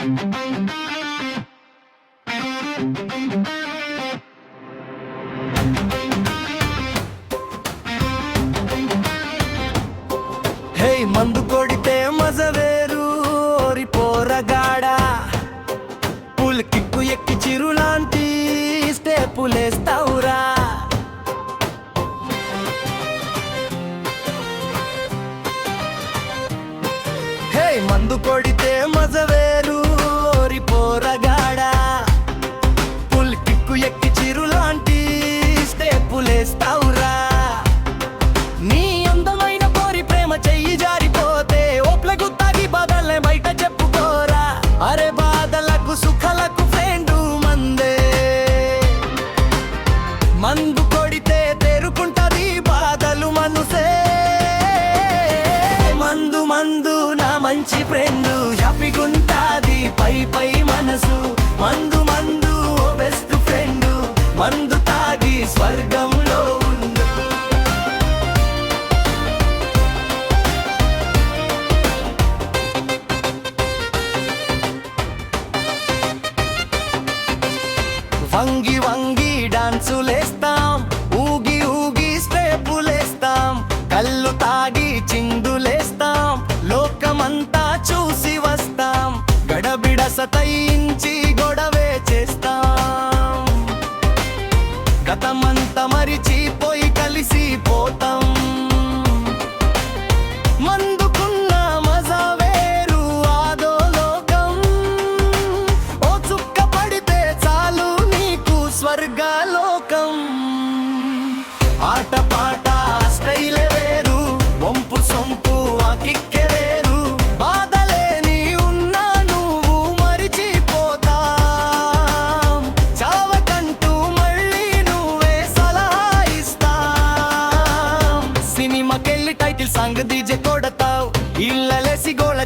హే మందు కొడితే మజ వేరు ఓరి పోరగాడ. పుల్ కిక్కు ఎక్కి చిరులాంటి స్టేపులేస్తావురా. మందు కొడితే మజవే ఎక్కి చిరులాంటి స్టేపులేస్తావురా నీ అందమైన కోరి ప్రేమ చెయ్యి జారిపోతే ఓప్లకు తాగి బాధల్ని బయట చెప్పుకోరా. అరే బాధలకు సుఖలకు ఫ్రెండు మందే. మందు కొడితే తెరుకుంటది బాధలు మనసే. మందు మందు నా మంచి ఫ్రెండు హ్యాపీగుంటాది పై పై మనసు. మందు మందు మందు తాగి స్వర్గంలో ఉండు వంగి వంగి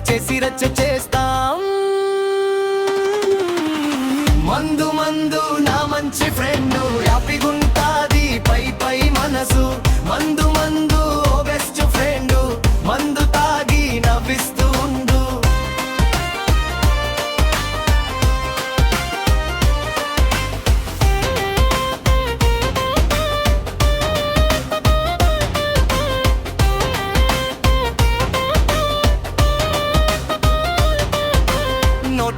చేసి రచ్చ చేస్తాం. మందు మందు నా మంచి ఫ్రెండ్ హ్యాపీగుంటాది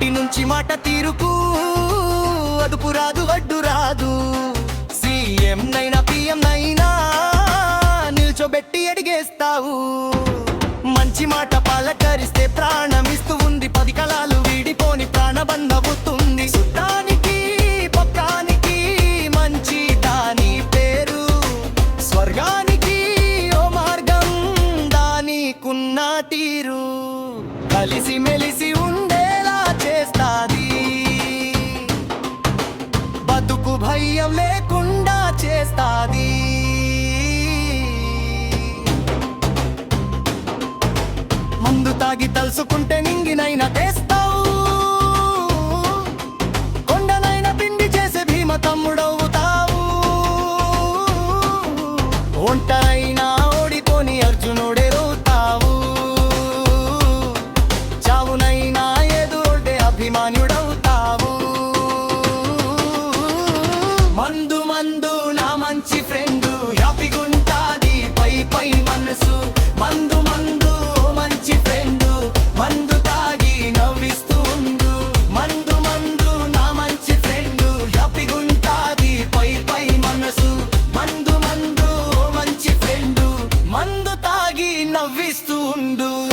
నోటి నుంచి మాట తీరుకు. అదుపు రాదు అడ్డు రాదు. సీఎం నైనా పిఎం నైనా నిల్చోబెట్టి అడిగేస్తావు. మంచి మాట పాలకరిస్తే ప్రాణం ఇస్తూ ఉంది. పది కళాలు వీడిపోని ప్రాణబంధవుతుంది సుతానికి పక్కానికి మంచి దాని పేరు. స్వర్గానికి ఓ మార్గం దానికున్న తీరు. కలిసి భయం లేకుండా చేస్తాది. మందు తాగి తలుసుకుంటే నింగినైనా తెస్తా కనిపిస్తూ ఉండు.